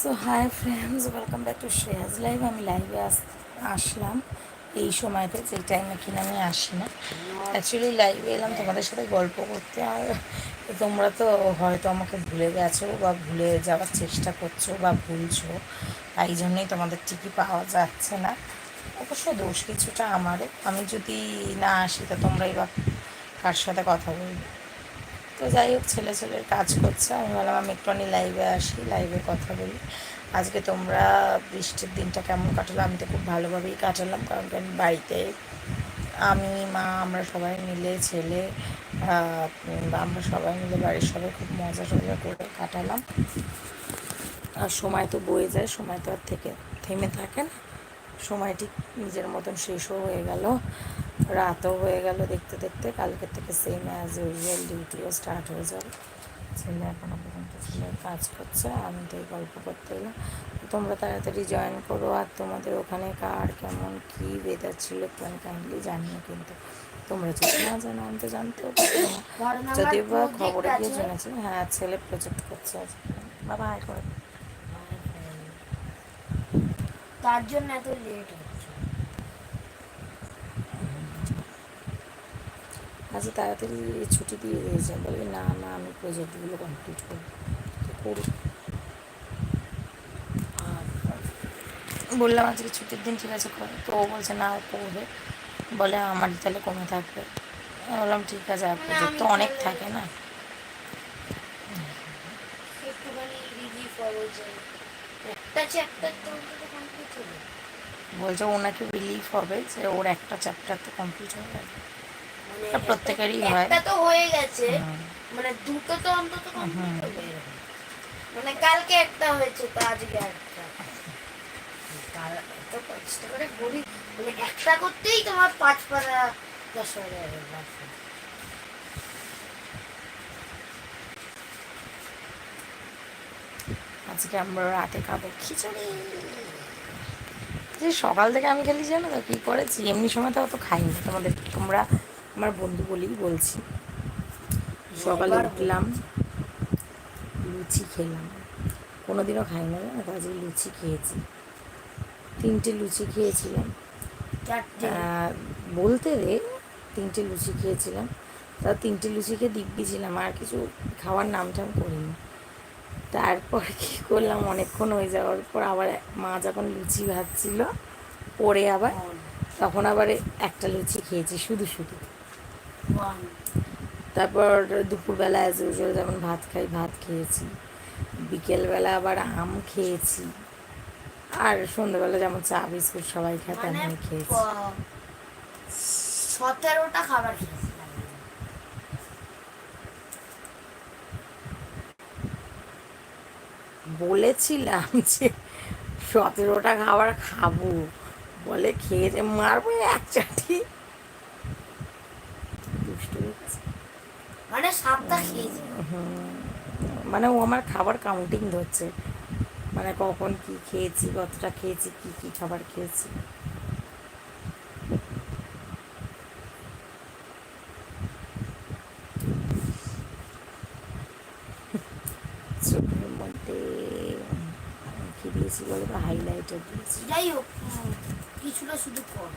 So hi friends welcome back to Shreyas live আমি লাইভে আস, আসলাম। এই সময়তে যে টাইমে কিনা আমি আসি না অ্যাকচুয়ালি লাইভে এলাম তোমাদের সাথে গল্প করতে। আর তোমরা তো হয়তো আমাকে ভুলে গেছো বা ভুলে যাওয়ার চেষ্টা করছ বা ভুলছো। তাই জন্যই তোমাদের ঠিকই পাওয়া যাচ্ছে না। অবশ্য দোষ কিছুটা আমারও। আমি যদি না আসি, তা তোমরাই বা কার সাথে কথা বলবে? তো যাই হোক ছেলে ছেলের কাজ করছে। আমি ভাবলাম, আমি একটুখানি লাইভে আসি লাইভে কথা বলি। আজকে তোমরা বৃষ্টির দিনটা কেমন কাটালো? আমি তো খুব ভালোভাবেই কাটালাম, কারণ কি বাড়িতে। আমি, মা, আমরা সবাই মিলে, ছেলে আমরা সবাই মিলে বাড়ির সবাই খুব মজা টজা করে কাটালাম। আর সময় তো বয়ে যায়, সময় তো আর থেকে, থেমে থাকে না। সময়টি নিজের মতন শেষও হয়ে গেল। রাতও হয়ে গেল দেখতে দেখতে কালকে থেকে সেম অ্যাজ ইউজুয়াল ডিউটিও স্টার্ট হয়ে যাবে। ছেলে এখনও পর্যন্ত ছেলে কাজ করছে, আমি তো এই গল্প করতে এলাম। তোমরা তাড়াতাড়ি জয়েন করো, আর তোমাদের ওখানে কার কেমন কী ওয়েদার ছিল একটু কাইন্ডলি জানিও কিন্তু। তোমরা যদি না জানো, আমি তো জানতেও পারব না। যদিও বা খবরে গিয়ে জেনেছি হ্যাঁ ছেলে প্রজেক্ট করছে বাবা হাই করে। তার জন্য এত লেট আজকে তাড়াতাড়ি ছুটি দিয়ে দিয়েছে। বলে না না আমি প্রজেক্টগুলো কমপ্লিট করব। করুক আর বললাম আজকে ছুটির দিন ঠিক আছে করো। তো ও বলছে না করবে। বলে আমার তাহলে কমে থাকবে। বললাম ঠিক আছে আর প্রজেক্ট তো অনেক থাকে না? বলছে ও নাকি রিলিফ হবে যে ওর একটা চ্যাপ্টার তো কমপ্লিট হয়ে এটা প্রত্যেকেরই হয়। একটা তো হয়ে গেছে। মানে দুটো তো অন্তত মানে কালকে একটা হয়েছে তো আজকে একটা। করে মানে একটা করতেই তোমার পাঁচ পারা দশ আজকে আমরা রাতে খাব খিচুড়ি। যে সকাল থেকে আমি খেলি জানো তো? কী করেছি? এমনি সময় তো অত খাইনি। তোমাদের তোমরা আমার বন্ধু বলেই বলছি। সকালে উঠলাম লুচি খেলাম। কোনোদিনও খাই না আজকে লুচি খেয়েছি। তিনটে লুচি খেয়েছিলাম। বলতে রে তিনটে লুচি খেয়েছিলাম। তা তিনটে লুচি খেয়ে দিব্যি ছিলাম আর কিছু খাওয়ার নাম টাম করিনি। তারপর কি করলাম অনেকক্ষণ হয়ে যাওয়ার পর আবার মা যখন লুচি ভাজছিল পরে আবার তখন আবার একটা লুচি খেয়েছি শুধু শুধু। তারপর দুপুরবেলা অ্যাজ ইউজুয়াল যেমন ভাত খাই ভাত খেয়েছি। বিকেলবেলা আবার আম খেয়েছি। আর সন্ধ্যেবেলা যেমন চা বিস্কুট সবাই খায় মানে তেমনি খেয়েছি। সতেরোটা খাবার খেয়েছিলাম বলেছিলাম যে সতেরোটা খাবার খাব। বলে খেয়েছে মারবো এক চাটি দুষ্টু হচ্ছে। মানে সাতটা খেয়েছি মানে ও আমার খাবার কাউন্টিং ধরছে। মানে কখন কি খেয়েছি কতটা খেয়েছি কি কি খাবার খেয়েছি। চোখের মধ্যে কি দিয়েছি হাইলাইটার দিয়েছি। যাই হোক কিছুটা শুধু কম।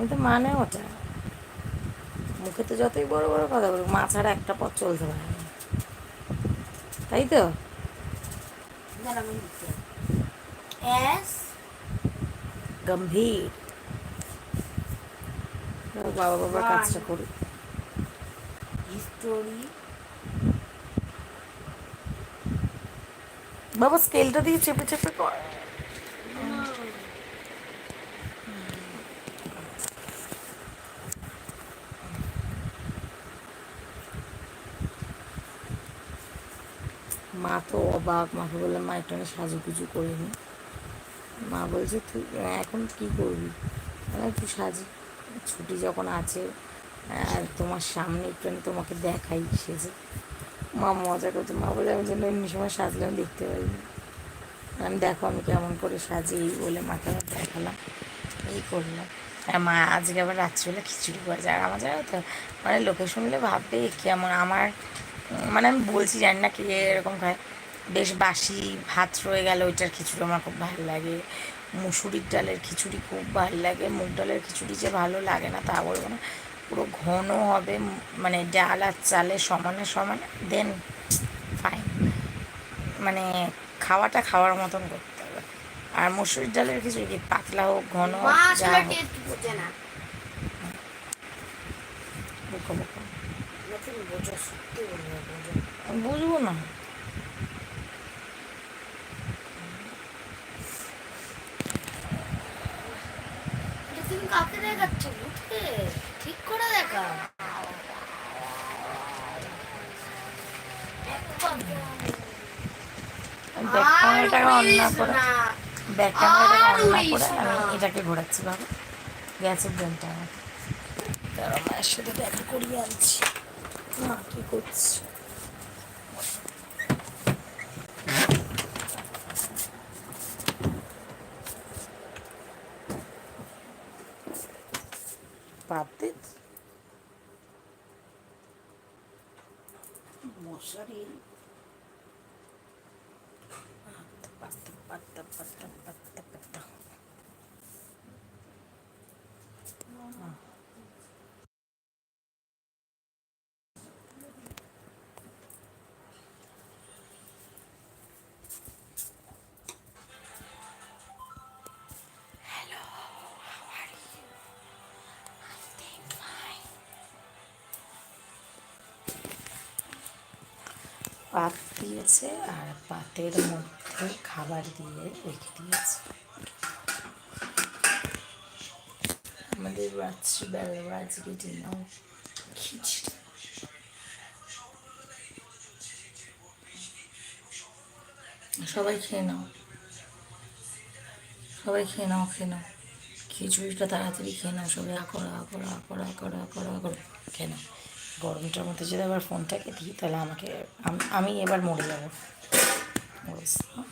আমি তো মানে ওটা। মুখে তো যতই বড় বড় কথা বলব মা ছাড়া একটা পথ চলতে পারে তাই তো? গম্ভীর। বাবা বাবা কাজটা করি হিস্টোরি বাবা স্কেলটা দিয়ে চেপে চেপে কর মা তো অবাক মাকে বললাম মা, একটু সাজুগুজু করে নি। মা বলছে, তুই, এখন কি করবি? একটু সাজি, ছুটি যখন আছে, আর তোমার সামনে একটুখানি তোমাকে দেখাই। সেজে মা মজা করছে। মা বলে, আমি জন্য এমনি সময় সাজলাম দেখতে পারিনি আমি দেখো, আমি কেমন করে সাজি। এই বলে মাকে আবার দেখালাম। এই করলাম। আর মা, আজকে আবার রাত্রিবেলা খিচুড়ি করেছে আর আমার জানো তো মানে লোকে শুনলে ভাববে কেমন আমার মানে আমি বলছি জানি না কি এরকম খায়। বেশ বাসি ভাত রয়ে গেল ওইটার খিচুড়ি আমার খুব ভালো লাগে। মুসুরির ডালের খিচুড়ি খুব ভালো লাগে মুগ ডালের খিচুড়ি যে ভালো লাগে না তা বলব না। পুরো ঘন হবে মানে ডাল আর চালে সমানে সমানে দেন ফাইন মানে খাওয়াটা খাওয়ার মতন করতে হবে। আর মুসুরির ডালের খিচুড়ি কি পাতলা হোক ঘন হোক যা হোক। বুঝব না। দেখাচ্ছ ভূতকে ঠিক করে দেখা ব্যাক ক্যামেরাটাকে অন করে ব্যাক ক্যামেরাটাকে অন করে আমি। এটাকে ঘোরাচ্ছি বাবা। গ্যাসের ব্রেনটা আমার। তার মায়ের সাথে দেখা করিয়ে আনছি। মা কি করছি? পাতে মশারি। পাত্তা পাত্তা পাত্তা পাত্তা পাত্তা পাত দিয়েছে আর পাতের মধ্যে খাবার দিয়ে রেখে দিয়েছে। আমাদের রাত্রিবেলা আজকে ডিনার। খিচড়ি। সবাই খেয়ে নাও। সবাই খেয়ে নাও খেয়ে নাও। খিচুড়িটা তাড়াতাড়ি খেয়ে নাও। সবাই আকর আকর আকর আকর আকর আকর খেয়ে নাও। গরমটার মধ্যে যদি আবার ফোনটাকে দিই, তাহলে আমাকে, আমি এবার মরে যাব। অবস্থা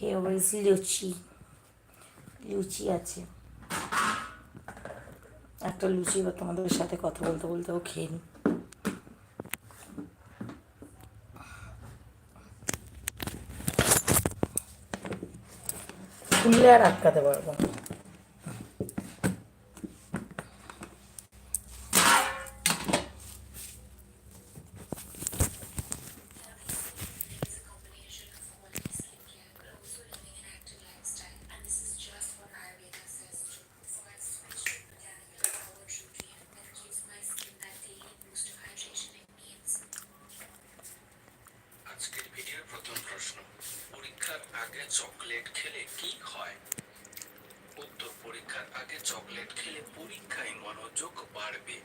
এই লুচি লুচি আছে। একটা লুচি বা তোমাদের সাথে কথা বলতে বলতেও খেয়ে নিই খুললে আর আটকাতে পারব না আজকের ভিডিওর প্রথম প্রশ্ন পরীক্ষার আগে চকলেট খেলে কি হয়? উত্তর পরীক্ষার আগে চকলেট খেলে পরীক্ষায় মনোযোগ বাড়বে।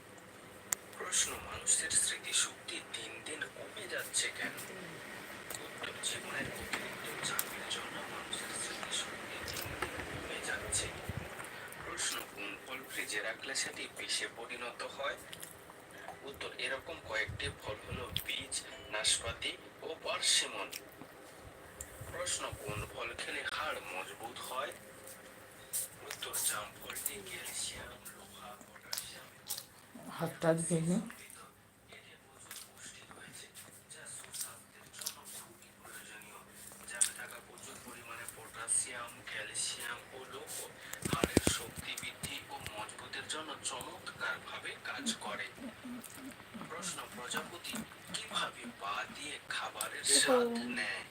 প্রশ্ন, মানুষের স্মৃতিশক্তি দিন দিন কমে যাচ্ছে কেন? উত্তর, জীবনের অতিরিক্ত চাপের জন্য মানুষের স্মৃতিশক্তি দিন দিন কমে যাচ্ছে। প্রশ্ন, কোন ফল ফ্রিজে রাখলে সেটি বিষে পরিণত হয়? উত্তর, এরকম কয়েকটি ফল হলো বীজ, নাশপাতি ও পার্সিমন প্রশ্ন কোন ফল খেলে হাড় মজবুত হয়? উত্তর জাম ফলটি ক্যালসিয়াম লোহা পটাশিয়াম হাতটা ক্যালসিয়াম ও লৌহ হাড়ের শক্তি বৃদ্ধি ও মজবুতের জন্য চমৎকারভাবে কাজ করে। প্রশ্ন প্রজাপতি কীভাবে পা দিয়ে খাবারের স্বাদ নেয়?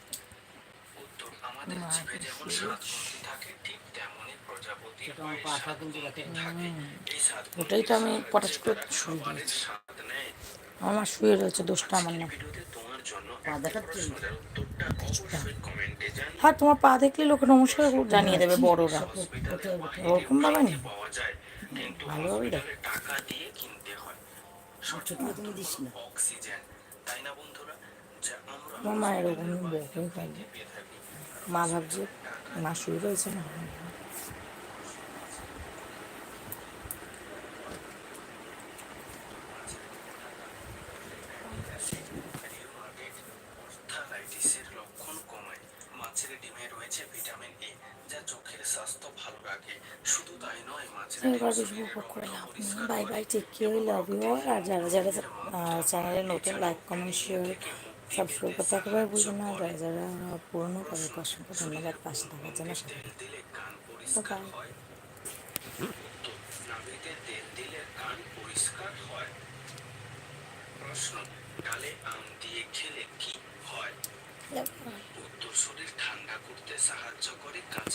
আমাদের মা, যেমন সুন্দর। স্বাদ থাকে ঠিক তেমনই প্রজাপতির পায়ে স্বাদ গ্রন্থি থাকে। এই স্বাদ ওটাই তো আমি পটাশ করে স্বাদ নেয়। আমার শুয়ে রয়েছে দোষটা আমার না। হ্যাঁ তোমার পা দেখলে লোকে নমস্কার করে জানিয়ে দেবে বড়রা। ওরকম ভাবে ভালোভাবেই হসপিটালে টাকা দিয়ে কিনতে হয়। সঠিক তুমি দিস না। অক্সিজেন। তাই না বন্ধুরা? এরকম বকে মা ভাবছে মা শুয়ে রয়েছে না? লক্ষণ কমায় মাছের ডিমে রয়েছে ভিটামিন এ যা চোখের স্বাস্থ্য ভালো রাখে। শুধু তাই নয় মাঝরাতে এবার বেশি উপভোগ করে love bye bye take care love you আর যারা যারা চ্যানেলে নতুন লাইক কমেন্ট শেয়ার সাবস্ক্রাইব করতে একেবারে বুঝবেন না যারা পুরনো করে অসংখ্য ধন্যবাদ পাশে থাকার জন্য ডালে আম দিয়ে খেলে কি হয় উত্তর শরীর ঠান্ডা করতে সাহায্য করে কাঁচা